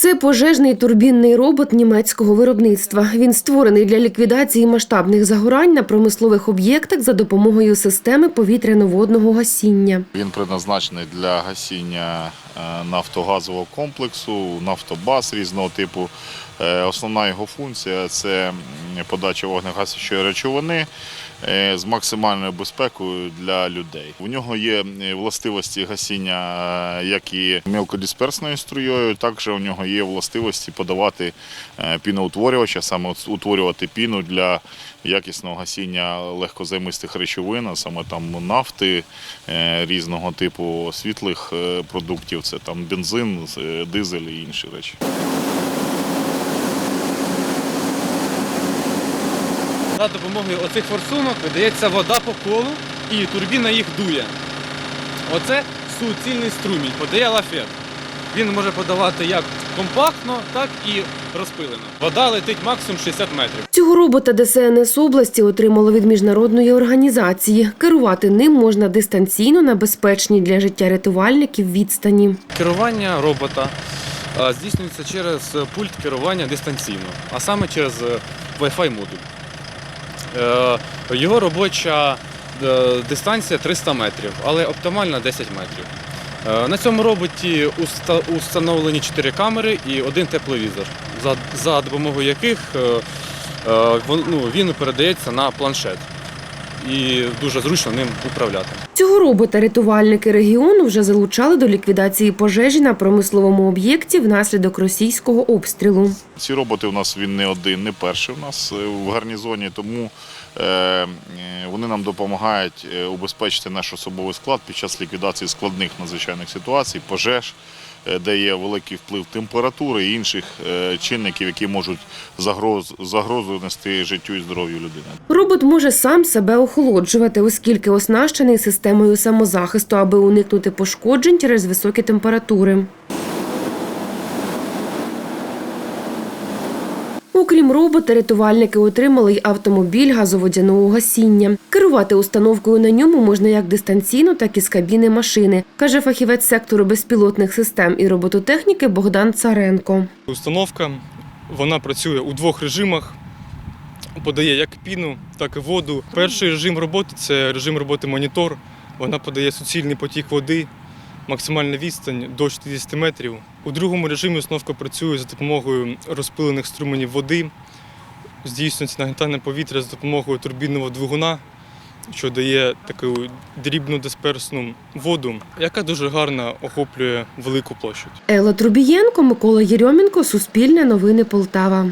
Це пожежний турбінний робот німецького виробництва. Він створений для ліквідації масштабних загорань на промислових об'єктах за допомогою системи повітряно-водного гасіння. Він предназначений для гасіння е, нафтогазового комплексу, нафтобаз різного типу. Е, Основна його функція це подача вогнегасячої речовини е, з максимальною безпекою для людей. У нього є властивості гасіння е, як і мелкодисперсною струєю, також у нього є властивості подавати е, піноутворювач, а саме утворювати піну для якісного гасіння легкозаймистих речовин, а саме там нафти різного типу світлих продуктів, це там бензин, дизель і інші речі. За допомогою оцих форсунок видається вода по колу і турбіна їх дує. Оце суцільний струмінь, подає лафет. Він може подавати як компактно, так і розпилено. Вода летить максимум 60 метрів. Цього робота ДСНС області отримало від міжнародної організації. Керувати ним можна дистанційно на безпечній для життя рятувальників відстані. Керування робота здійснюється через пульт керування дистанційно, а саме через е, Wi-Fi модуль. Е, Його робоча е, дистанція 300 метрів, але оптимальна 10 метрів. Е, На цьому роботі установлені 4 камери і один тепловізор, за, допомогою яких ну, він передається на планшет. І дуже зручно ним управляти. Цього робота рятувальники регіону вже залучали до ліквідації пожежі на промисловому об'єкті внаслідок російського обстрілу. Ці роботи у нас він не один, не перший у нас е, в гарнізоні, тому е, вони нам допомагають е, убезпечити наш особовий склад під час ліквідації складних надзвичайних ситуацій, пожеж, де є великий вплив температури і інших е, чинників, які можуть загроз, загрозу нести життю і здоров'ю людини. Робот може сам себе охолоджувати, оскільки оснащений системою самозахисту, аби уникнути пошкоджень через високі температури. Окрім робота, рятувальники отримали й автомобіль газоводяного гасіння. Керувати установкою на ньому можна як дистанційно, так і з кабіни машини, каже фахівець сектору безпілотних систем і робототехніки Богдан Царенко. Установка вона працює у двох режимах. Подає як піну, так і воду. Перший режим роботи це режим роботи монітор. Вона подає суцільний потік води, максимальна відстань до 60 метрів. У другому режимі установка працює за допомогою розпилених струменів води. Здійснюється нагнітання повітря за допомогою турбінного двигуна, що дає таку дрібну дисперсну воду, яка дуже гарно охоплює велику площадь. Елла Трубієнко, Микола Єрьомінко, Суспільне новини Полтава.